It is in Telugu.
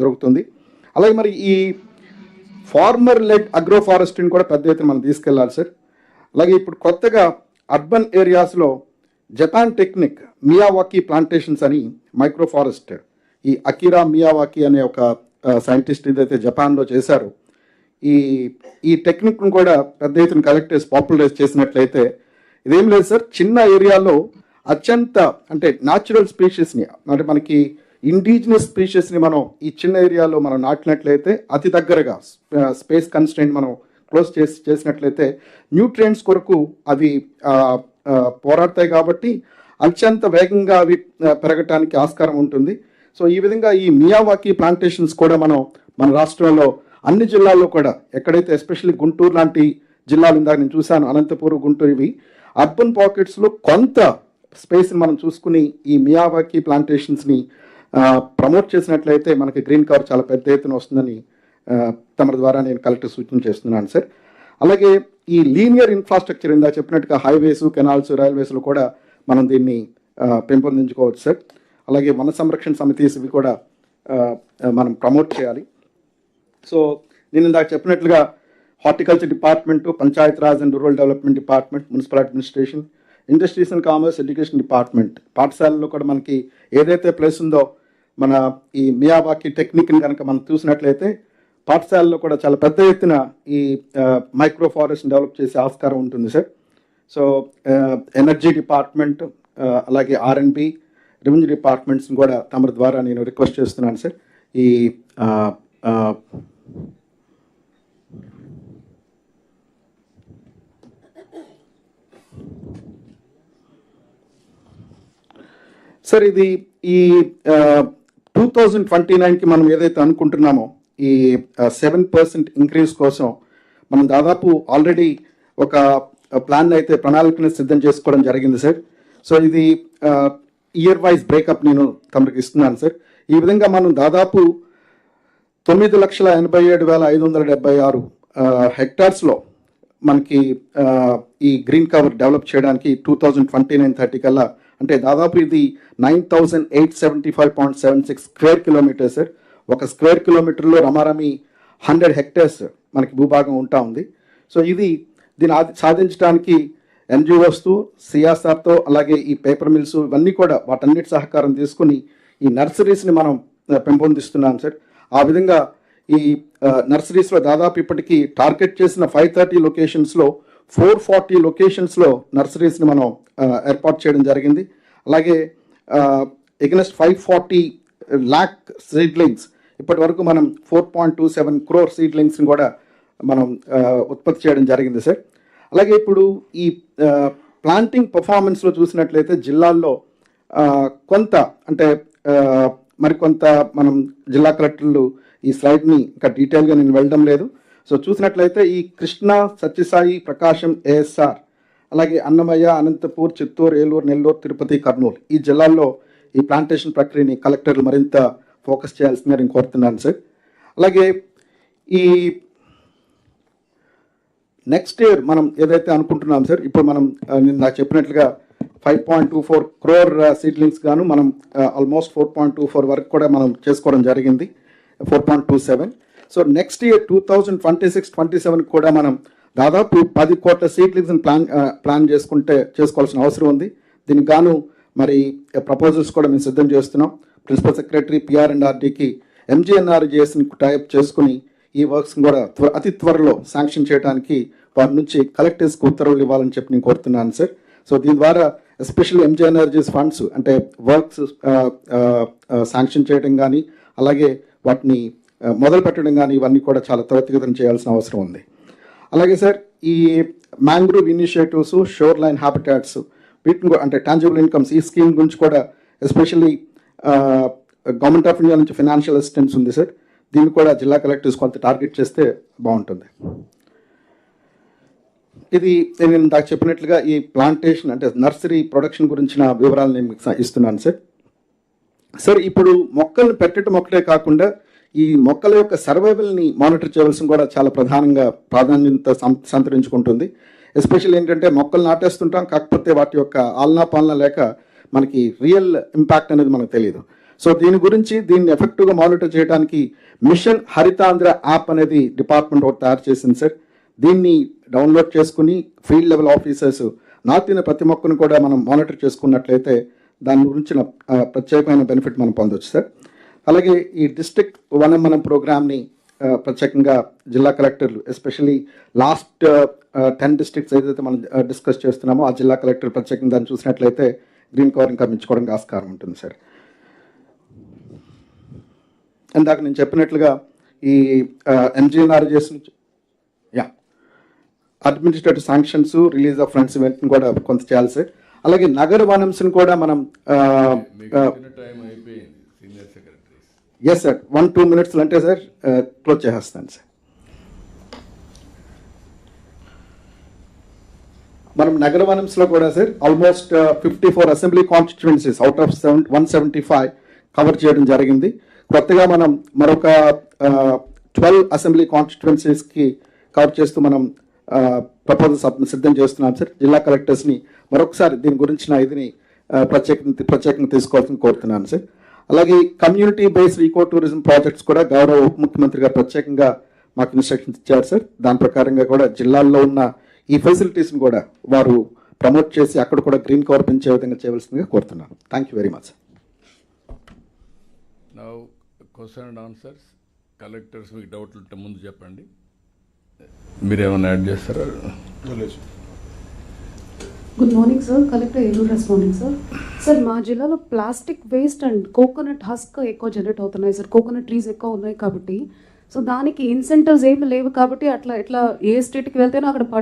దొరుకుతుంది. అలాగే మరి ఈ ఫార్మర్ లెడ్ అగ్రో ఫారెస్ట్రీని కూడా పెద్ద ఎత్తున మనం తీసుకెళ్ళాలి సార్. అలాగే ఇప్పుడు కొత్తగా అర్బన్ ఏరియాస్లో జపాన్ టెక్నిక్ మియావాకీ ప్లాంటేషన్స్ అని మైక్రో ఫారెస్ట్ ఈ అకిరా మియావాకీ అనే ఒక సైంటిస్ట్ ఏదైతే జపాన్లో చేశారు. ఈ ఈ టెక్నిక్ను కూడా పెద్ద ఎత్తున కలెక్ట్ చేసి పాపులరైజ్ చేసినట్లయితే ఇదేం లేదు సార్ చిన్న ఏరియాలో అత్యంత అంటే న్యాచురల్ స్పీషీస్ని అంటే మనకి ఇండిజినస్ స్పీషీస్ని మనం ఈ చిన్న ఏరియాలో మనం నాటినట్లయితే అతి దగ్గరగా స్పేస్ కన్స్టెంట్ మనం క్లోజ్ చేసి చేసినట్లయితే న్యూట్రియంట్స్ కొరకు అవి పోరాడతాయి కాబట్టి అత్యంత వేగంగా అవి పెరగటానికి ఆస్కారం ఉంటుంది. సో ఈ విధంగా ఈ మియావాకీ ప్లాంటేషన్స్ కూడా మనం మన రాష్ట్రంలో అన్ని జిల్లాల్లో కూడా ఎక్కడైతే ఎస్పెషల్లీ గుంటూరు లాంటి జిల్లాలు ఇందాక నేను చూశాను అనంతపూర్ గుంటూరు ఇవి అర్బన్ పాకెట్స్లో కొంత స్పేస్ని మనం చూసుకుని ఈ మియావాకీ ప్లాంటేషన్స్ని ప్రమోట్ చేసినట్లయితే మనకి గ్రీన్ కవర్ చాలా పెద్ద ఎత్తున వస్తుందని తమ ద్వారా నేను కలెక్టర్ సూచన చేస్తున్నాను సార్. అలాగే ఈ లీనియర్ ఇన్ఫ్రాస్ట్రక్చర్ ఇందా చెప్పినట్టుగా హైవేస్ కెనాల్స్ రైల్వేస్లో కూడా మనం దీన్ని పెంపొందించుకోవచ్చు సార్. అలాగే వన సంరక్షణ సమితిస్ ఇవి కూడా మనం ప్రమోట్ చేయాలి. సో నేను ఇందాక చెప్పినట్లుగా horticulture department Panchayat Raj and rural development department municipal administration industries and commerce education department పాఠశాలలో కూడా మనకి ఏదైతే ప్లేస్ ఉందో మన ఈ మియావాకి టెక్నిక్ని కనుక మనం చూసినట్లయితే పాఠశాలలో కూడా చాలా పెద్ద ఎత్తున ఈ మైక్రో ఫారెస్ట్ డెవలప్ చేసే ఆస్కారం ఉంటుంది సార్. సో ఎనర్జీ డిపార్ట్మెంట్ అలాగే ఆర్ఎన్బి రెవెన్యూ డిపార్ట్మెంట్స్ని కూడా తమ ద్వారా నేను రిక్వెస్ట్ చేస్తున్నాను సార్. ఈ సార్ ఇది ఈ టూ థౌజండ్ ట్వంటీ నైన్కి మనం ఏదైతే అనుకుంటున్నామో ఈ సెవెన్ పర్సెంట్ ఇంక్రీజ్ కోసం మనం దాదాపు ఆల్రెడీ ఒక ప్లాన్ అయితే ప్రణాళికను సిద్ధం చేసుకోవడం జరిగింది సార్ సో ఇది ఇయర్ వైజ్ బ్రేకప్ నేను తమకు ఇస్తున్నాను సార్ ఈ విధంగా మనం దాదాపు తొమ్మిది లక్షల ఎనభై ఏడు వేల ఐదు వందల డెబ్బై ఆరు హెక్టార్స్లో మనకి ఈ గ్రీన్ కవర్ డెవలప్ చేయడానికి two thousand twenty nine thirty కల్లా అంటే దాదాపు ఇది nine thousand eight seventy five point seven six square kilometres sir. ఒక స్క్వేర్ కిలోమీటర్లో రమారమి హండ్రెడ్ హెక్టర్స్ మనకి భూభాగం ఉంటా ఉంది. సో ఇది దీన్ని సాధించడానికి ఎన్జిఓస్తో సిఎస్ఆర్తో అలాగే ఈ పేపర్ మిల్స్ ఇవన్నీ కూడా వాటన్నిటి సహకారం తీసుకుని ఈ నర్సరీస్ని మనం పెంపొందిస్తున్నాం సార్. ఆ విధంగా ఈ నర్సరీస్లో దాదాపు ఇప్పటికీ టార్గెట్ చేసిన ఫైవ్ థర్టీ లొకేషన్స్లో ఫోర్ ఫార్టీ లొకేషన్స్లో నర్సరీస్ని మనం ఏర్పాటు చేయడం జరిగింది. అలాగే against five forty lakh seedlings ఇప్పటి వరకు మనం four point two seven crore సీడ్లింగ్స్ని కూడా మనం ఉత్పత్తి చేయడం జరిగింది సార్. అలాగే ఇప్పుడు ఈ ప్లాంటింగ్ పర్ఫార్మెన్స్లో చూసినట్లయితే జిల్లాల్లో కొంత అంటే మరికొంత మనం జిల్లా కలెక్టర్లు ఈ స్లైడ్ని ఇంకా డీటెయిల్గా నేను వెళ్ళడం లేదు. సో చూసినట్లయితే ఈ కృష్ణ సత్యసాయి ప్రకాశం ఏఎస్ఆర్ అలాగే అన్నమయ్య అనంతపూర్ చిత్తూరు ఏలూరు నెల్లూరు తిరుపతి కర్నూలు ఈ జిల్లాల్లో ఈ ప్లాంటేషన్ ప్రక్రియని కలెక్టర్లు మరింత ఫోకస్ చేయాల్సిందిగా నేను కోరుతున్నాను సార్. అలాగే ఈ నెక్స్ట్ ఇయర్ మనం ఏదైతే అనుకుంటున్నాం సార్ ఇప్పుడు మనం నేను నాకు చెప్పినట్లుగా five point two four crore seedlings గాను మనం almost four point two four వరకు కూడా మనం చేసుకోవడం జరిగింది. Four point two seven so next year two thousand twenty six twenty seven కూడా మనం దాదాపు పది కోట్ల సీడ్లింగ్స్ని ప్లాన్ ప్లాన్ చేసుకుంటే చేసుకోవాల్సిన అవసరం ఉంది. దీనికి గాను మరి ప్రపోజల్స్ కూడా మేము సిద్ధం చేస్తున్నాం. ప్రిన్సిపల్ సెక్రటరీ పిఆర్ అండ్ ఆర్డీకి ఎంజీఎన్ఆర్జేఎస్ని టైప్ చేసుకుని ఈ వర్క్స్ కూడా అతి త్వరలో శాంక్షన్ చేయడానికి వారి నుంచి కలెక్టర్స్కి ఉత్తర్వులు ఇవ్వాలని చెప్పి నేను కోరుతున్నాను సార్. సో దీని ద్వారా ఎస్పెషల్ ఎంజీఎన్ఆర్జీఎస్ ఫండ్స్ అంటే వర్క్స్ శాంక్షన్ చేయడం కానీ అలాగే వాటిని మొదలు పెట్టడం కానీ ఇవన్నీ కూడా చాలా త్వరితగతిన చేయాల్సిన అవసరం ఉంది. అలాగే సార్ ఈ మ్యాంగ్రూవ్ ఇనిషియేటివ్స్ షోర్ లైన్ హ్యాబిటాట్స్ వీటిని అంటే టాంజిబుల్ ఇన్కమ్స్ ఈ స్కీమ్ గురించి కూడా ఎస్పెషల్లీ గవర్నమెంట్ ఆఫ్ ఇండియా నుంచి ఫినాన్షియల్ అసిస్టెన్స్ ఉంది సార్. దీన్ని కూడా జిల్లా కలెక్టర్స్ కొంత టార్గెట్ చేస్తే బాగుంటుంది. ఇది నేను నాకు చెప్పినట్లుగా ఈ ప్లాంటేషన్ అంటే నర్సరీ ప్రొడక్షన్ గురించిన వివరాలు నేను మీకు ఇస్తున్నాను సార్. సార్ ఇప్పుడు మొక్కలను పెట్టడం ఒకటే కాకుండా ఈ మొక్కల యొక్క సర్వైవల్ని మానిటర్ చేయవలసిన కూడా చాలా ప్రధానంగా ప్రాధాన్యత సంతరించుకుంటుంది. ఎస్పెషల్ ఏంటంటే మొక్కలు నాటేస్తుంటాం కాకపోతే వాటి యొక్క ఆలనా పాలన లేక మనకి రియల్ ఇంపాక్ట్ అనేది మనకు తెలియదు సో దీని గురించి దీన్ని ఎఫెక్టివ్గా మానిటర్ చేయడానికి మిషన్ హరితాంధ్ర యాప్ అనేది డిపార్ట్మెంట్ ఒకటి తయారు చేసింది సార్. దీన్ని డౌన్లోడ్ చేసుకుని ఫీల్డ్ లెవెల్ ఆఫీసర్స్ నాటిన ప్రతి మొక్కను కూడా మనం మానిటర్ చేసుకున్నట్లయితే దాని గురించిన ప్రత్యేకమైన బెనిఫిట్ మనం పొందొచ్చు సార్. అలాగే ఈ డిస్ట్రిక్ట్ వనమనం ప్రోగ్రామ్ని ప్రత్యేకంగా జిల్లా కలెక్టర్లు ఎస్పెషలీ లాస్ట్ టెన్ డిస్ట్రిక్ట్స్ ఏదైతే మనం డిస్కస్ చేస్తున్నామో ఆ జిల్లా కలెక్టర్ ప్రత్యేకంగా దాన్ని చూసినట్లయితే గ్రీన్ కవర్ ఇంకా మించుకోవడానికి ఆస్కారం ఉంటుంది సార్. ఇందాక నేను చెప్పినట్లుగా ఈ ఎంజీఎన్ఆర్జెస్ నుంచి yeah administrative sanctions release of funds ఇవన్నీ కూడా కొంత చేయాలి సార్. అలాగే నగర వనంస్ని కూడా మనం టైం అయిపోయింది. Yes sir one two minutes అంటే సార్ క్లోజ్ చేసేస్తాను సార్ మనం నగర వనంస్లో కూడా sir almost fifty four assembly constituencies out of seven one seventy five cover చేయడం జరిగింది. కొత్తగా మనం మరొక ట్వెల్వ్ అసెంబ్లీ కాన్స్టిట్యువెన్సీస్కి కవర్ చేస్తూ మనం uh, ప్రపోజల్ సిద్ధం చేస్తున్నాం సార్ జిల్లా కలెక్టర్స్ని మరొకసారి దీని గురించిన ఇదిని uh, ఆ, ప్రత్యేక ప్రత్యేకంగా తీసుకోవాల్సింది కోరుతున్నాను సార్ అలాగే community based eco tourism projects కూడా గౌరవ ఉప ముఖ్యమంత్రి గారు ప్రత్యేకంగా మాకు ఇన్స్ట్రక్షన్స్ ఇచ్చారు సార్ దాని ప్రకారంగా కూడా జిల్లాల్లో ఉన్న ఈ ఫెసిలిటీస్ని కూడా వారు ప్రమోట్ చేసి అక్కడ కూడా గ్రీన్ కవర్ పెంచే విధంగా చేయవలసిందిగా కోరుతున్నాను. Thank you very much now question and answers collectors మీకు డౌట్లు ఉంటే ముందు చెప్పండి. మీరు ఏమైనా యాడ్ చేస్తారా good morning sir collector Eluru responding sir sir మా జిల్లాలో plastic waste and coconut husk ఎక్కువ జనరేట్ అవుతున్నాయి సార్ కోకోనట్ ట్రీస్ ఎక్కువ ఉన్నాయి కాబట్టి. సో దానికి ఇన్సెంటివ్స్ ఏమి లేవు కాబట్టి అట్లా ఇట్లా ఏ స్టేట్కి వెళ్తేనో అక్కడ పడి